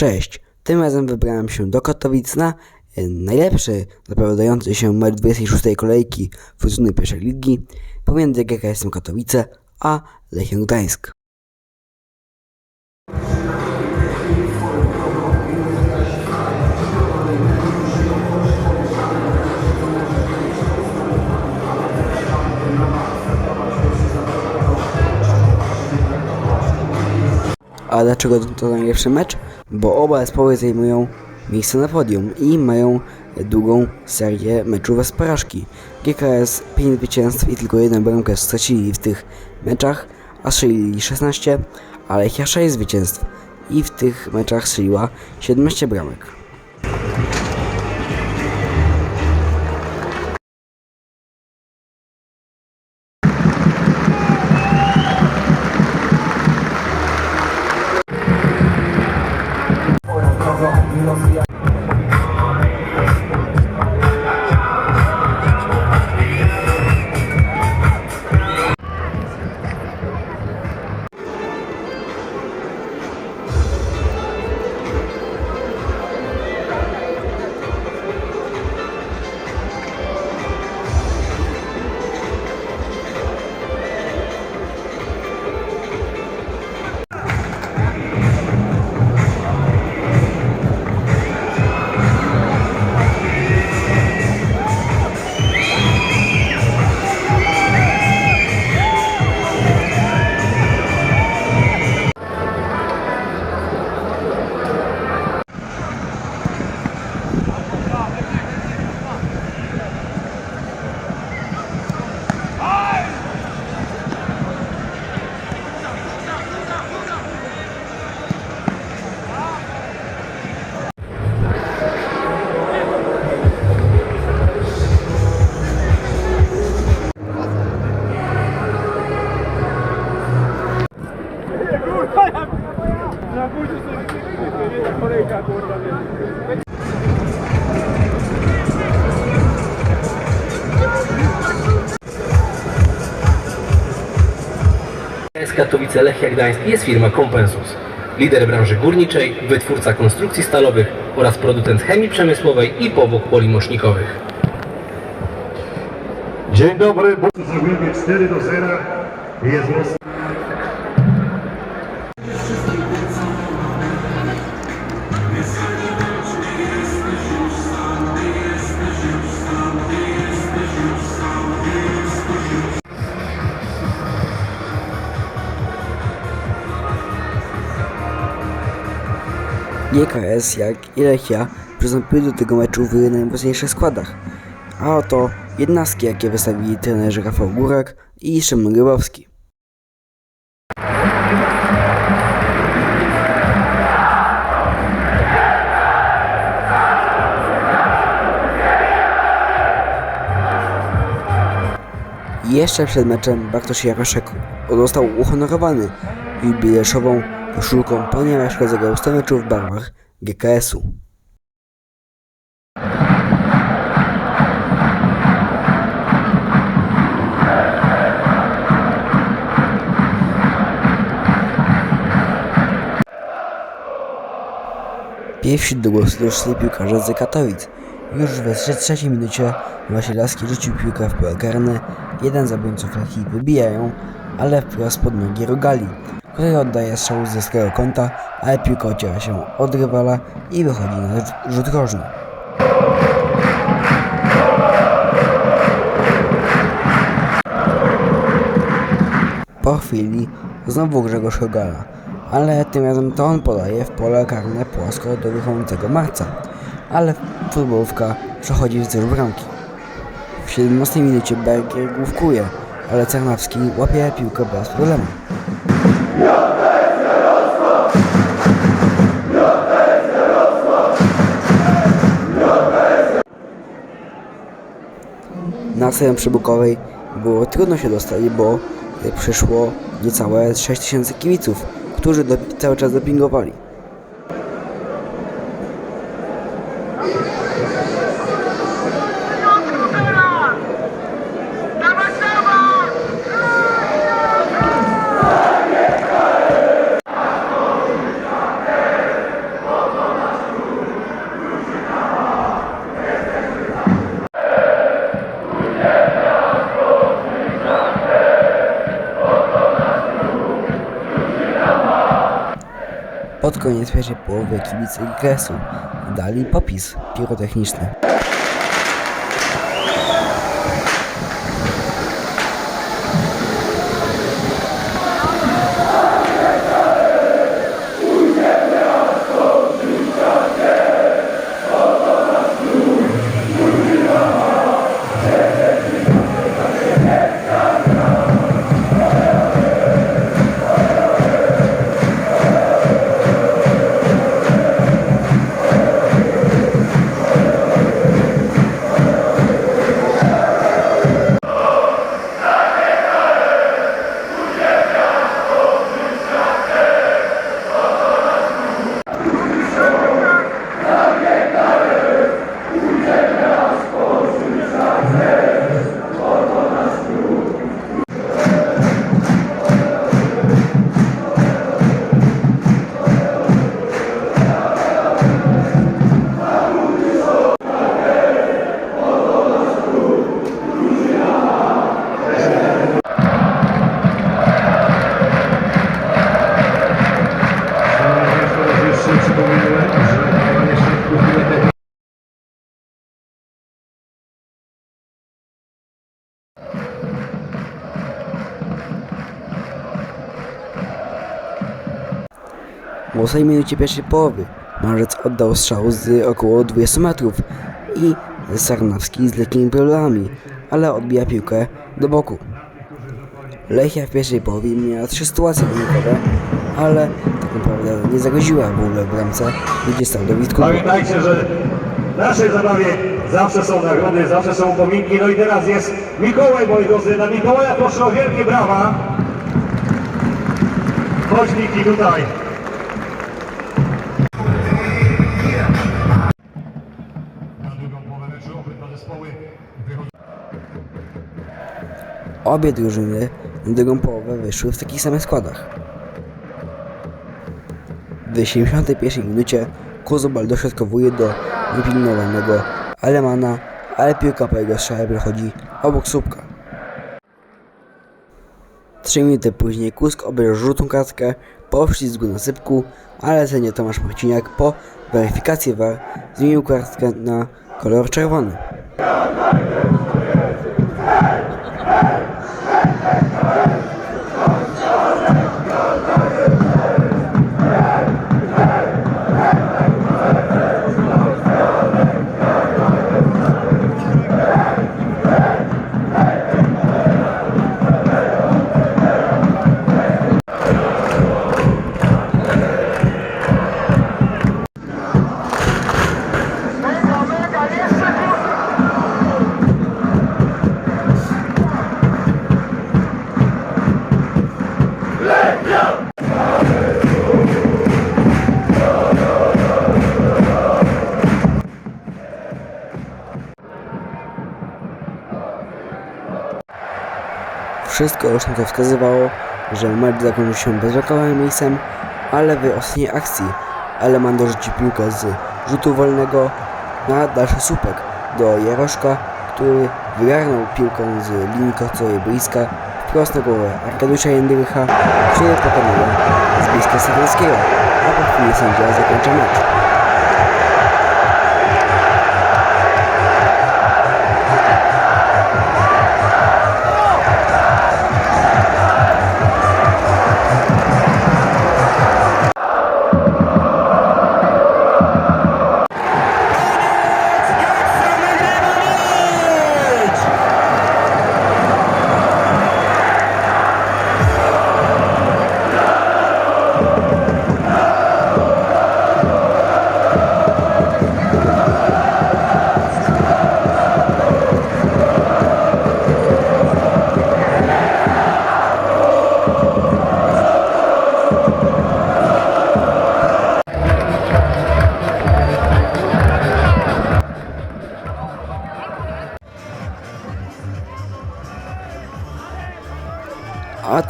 Cześć, tym razem wybrałem się do Katowic na e, najlepszy zapowiadający się mecz 26 kolejki fuzyjnej pierwszej ligi pomiędzy GKS-em Katowice a Lechem Gdańsk. A dlaczego to najlepszy mecz? Bo oba zespoły zajmują miejsce na podium i mają długą serię meczów bez porażki. GKS 5 zwycięstw i tylko jedną bramkę stracili w tych meczach, a strzelili 16, a Lechia 6 zwycięstw i w tych meczach strzeliła 17 bramek. Katowice Lechia Gdańsk jest firma Compensus. Lider branży górniczej, wytwórca konstrukcji stalowych oraz producent chemii przemysłowej i powłok polimosznikowych. Dzień dobry, zrobimy 4 do 0 i jest mocno. GKS, jak i Lechia, przystąpiły do tego meczu w najmocniejszych składach. A oto jednostki, jakie wystawili trenerzy Rafał Górek i Szymon Grybowski. Jeszcze przed meczem Bartosz Jaroszek został uhonorowany jubileuszową koszulką, rozegrał 100 meczów w barwach GKS-u. Pierwsi do głosu doszli piłkarze z Katowic. Już we 33 minucie Wasilewski rzucił piłkę w pole karne. Jeden z obrońców wybijają, ale wprost pod nogi Rogali, który oddaje strzał z zeskiego kąta, ale piłka ociera się od rywala i wychodzi na rzut- rożny. Po chwili znowu Grzegorz Rogala, ale tym razem to on podaje w pole karne płasko do wychodzącego Marca, ale futbolówka przechodzi wzdłuż bramki. W 17 minucie Berger główkuje, ale Cernawski łapie piłkę bez problemu. Na scenę przybukowej było trudno się dostać, bo przyszło niecałe 6000 kibiców, którzy cały czas dopingowali. Koniec pierwszej połowy kibice GKS-u dali popis pirotechniczny. W 8 minucie pierwszej połowy Marzec oddał strzał z około 20 metrów i Sarnawski z lekkimi problemami, ale odbija piłkę do boku. Lechia w pierwszej połowie miała trzy sytuacje wynikowe, ale tak naprawdę nie zagroziła w ogóle bramce, gdzie stał Dawid Kuba. Pamiętajcie, że w naszej zabawie zawsze są nagrody, zawsze są upominki. No i teraz jest Mikołaj, moi drodzy. Na Mikołaja proszę o wielkie brawa. Chodź tutaj. Obie drużyny na drugą połowę wyszły w takich samych składach. W 71 minucie Kozobal dośrodkowuje do niepilnowanego Alemana, ale piłka po jego strzale przechodzi obok słupka. 3 minuty później Kusk obejrzał żółtą kartkę po ślizgu na sypku, ale sędzia Tomasz Marciniak po weryfikacji VAR zmienił kartkę na kolor czerwony. Wszystko już na to wskazywało, że mecz zakończył się bezreklamowym miejscem, ale w ostatniej akcji Aleman dorzucił piłkę z rzutu wolnego na dalszy słupek do Jaroszka, który wygarnął piłką z linii końcowej boiska wprost na głowę Arkadiusza Jędrycha, który pokonuje z bliska Stefanskiego, a po chwili sędzia zakończy mecz.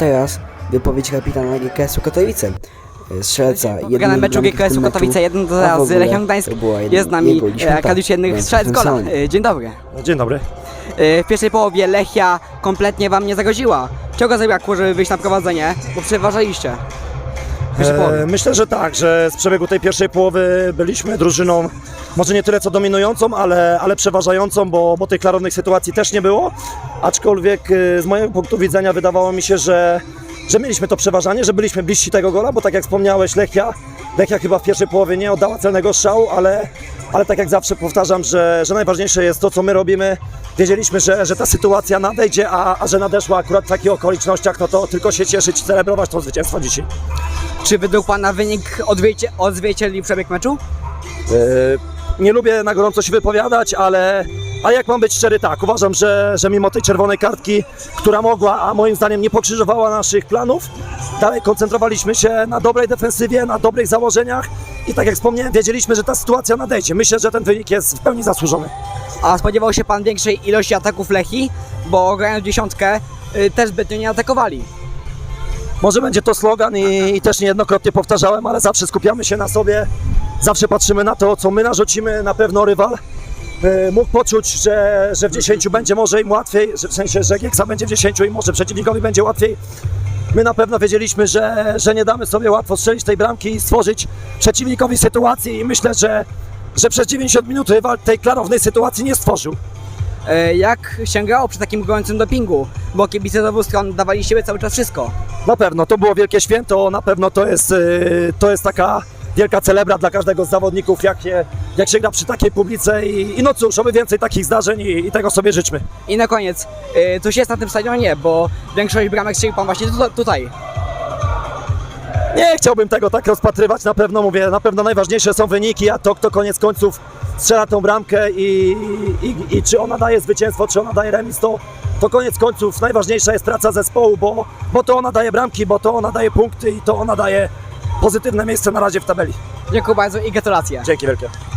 Teraz wypowiedź kapitana GKS-u Katowice. Strzelca Wygrana meczu GKS-u Katowice 1 do 0 z Lechią Gdańsk. Jest z nami e, Arkadiusz Jednych strzelec gola. E, Dzień dobry. Dzień dobry. E, W pierwszej połowie Lechia kompletnie wam nie zagroziła. Czego zabrakło, żeby wyjść na prowadzenie? Bo przeważaliście. E, Myślę, że tak, że z przebiegu tej pierwszej połowy byliśmy drużyną może nie tyle co dominującą, ale, ale przeważającą, bo, bo tych klarownych sytuacji też nie było. Aczkolwiek e, z mojego punktu widzenia wydawało mi się, że, że mieliśmy to przeważanie, że byliśmy bliżsi tego gola, bo tak jak wspomniałeś, Lechia, Lechia chyba w pierwszej połowie nie oddała celnego strzału, ale, ale tak jak zawsze powtarzam, że, że najważniejsze jest to, co my robimy. Wiedzieliśmy, że, że ta sytuacja nadejdzie, a, a że nadeszła akurat w takich okolicznościach, no to tylko się cieszyć i celebrować to zwycięstwo dzisiaj. Czy według Pana wynik odzwiecie, odzwierciedlił przebieg meczu? E, Nie lubię na gorąco się wypowiadać, ale a jak mam być szczery, tak, uważam, że, że mimo tej czerwonej kartki, która mogła, a moim zdaniem nie pokrzyżowała naszych planów, dalej koncentrowaliśmy się na dobrej defensywie, na dobrych założeniach i tak jak wspomniałem, wiedzieliśmy, że ta sytuacja nadejdzie. Myślę, że ten wynik jest w pełni zasłużony. A spodziewał się Pan większej ilości ataków Lechi? Bo grając dziesiątkę y, też zbytnio nie atakowali. Może będzie to slogan i, i też niejednokrotnie powtarzałem, ale zawsze skupiamy się na sobie, zawsze patrzymy na to, co my narzucimy, na pewno rywal e, mógł poczuć, że, że w 10 będzie może im łatwiej, że w sensie, że Gieksa będzie w 10 i może przeciwnikowi będzie łatwiej. My na pewno wiedzieliśmy, że, że nie damy sobie łatwo strzelić tej bramki i stworzyć przeciwnikowi sytuacji i myślę, że, że przez 90 minut rywal tej klarownej sytuacji nie stworzył. Y, Jak się grało przy takim gojącym dopingu? Bo kibice z obu stron dawali siebie cały czas wszystko. Na pewno, to było wielkie święto, na pewno to jest, y, to jest taka wielka celebra dla każdego z zawodników, jak, je, jak się gra przy takiej publice i, i no cóż, oby więcej takich zdarzeń i, i tego sobie życzmy. I na koniec, y, coś jest na tym stadionie, bo większość bramek strzelił Pan właśnie tu- tutaj. Nie chciałbym tego tak rozpatrywać, na pewno mówię, na pewno najważniejsze są wyniki, a to kto koniec końców strzela tą bramkę i, i, i czy ona daje zwycięstwo, czy ona daje remis, to, to koniec końców najważniejsza jest praca zespołu, bo, bo to ona daje bramki, bo to ona daje punkty i to ona daje pozytywne miejsce na razie w tabeli. Dziękuję bardzo i gratulacje. Dzięki wielkie.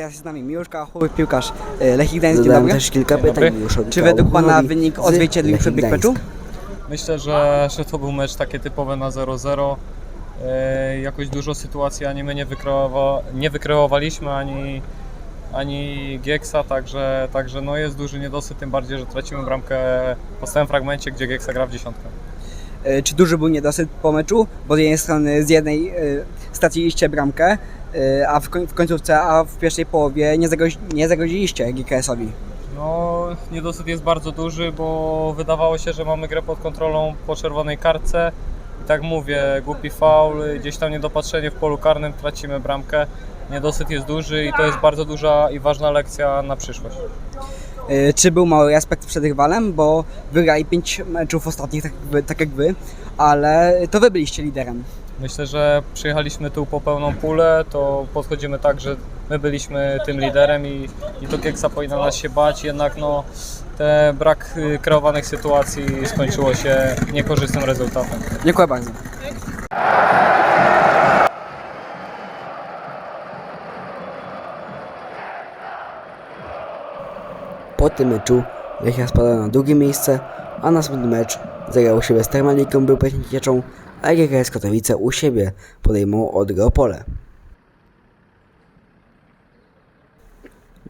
Teraz jest z nami Miłuszka, chłopak piłkarz y, Lechii Gdańsk. Dzień Zadałem dobry. też kilka pytań już od Czy według Pana wynik z odzwierciedlił Lechii przebieg Gdańsk. meczu? Myślę, że, że to był mecz takie typowe na 0-0. E, jakoś dużo sytuacji ani my nie, wykreowa, nie wykreowaliśmy, ani, ani Gieksa, także, także no jest duży niedosyt, tym bardziej, że tracimy bramkę po stałym fragmencie, gdzie Gieksa gra w dziesiątkę. Y, Czy duży był niedosyt po meczu? Bo z jednej strony z jednej y, straciliście bramkę, a w, koń, w końcówce, a w pierwszej połowie nie, zagrozi, nie GKS-owi. No, niedosyt jest bardzo duży, bo wydawało się, że mamy grę pod kontrolą po czerwonej kartce. I tak mówię, głupi faul, gdzieś tam niedopatrzenie w polu karnym, tracimy bramkę. Niedosyt jest duży i to jest bardzo duża i ważna lekcja na przyszłość. Y, Czy był mały aspekt przed rywalem? Bo wygrali 5 meczów ostatnich, tak, tak jak wy, ale to wy byliście liderem. Myślę, że przyjechaliśmy tu po pełną pulę, to podchodzimy tak, że my byliśmy tym liderem i, i to Kieksa powinna nas się bać, jednak no, te brak y, kreowanych sytuacji skończyło się niekorzystnym rezultatem. Dziękuję bardzo. Po tym meczu Lechia spadła na drugie miejsce, a następny mecz zagrał siebie z Termaliką był Cieczą, a GKS Katowice u siebie podejmą Odrę Opole.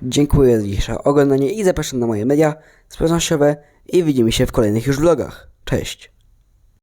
Dziękuję za dzisiejsze oglądanie i zapraszam na moje media społecznościowe i widzimy się w kolejnych już vlogach. Cześć!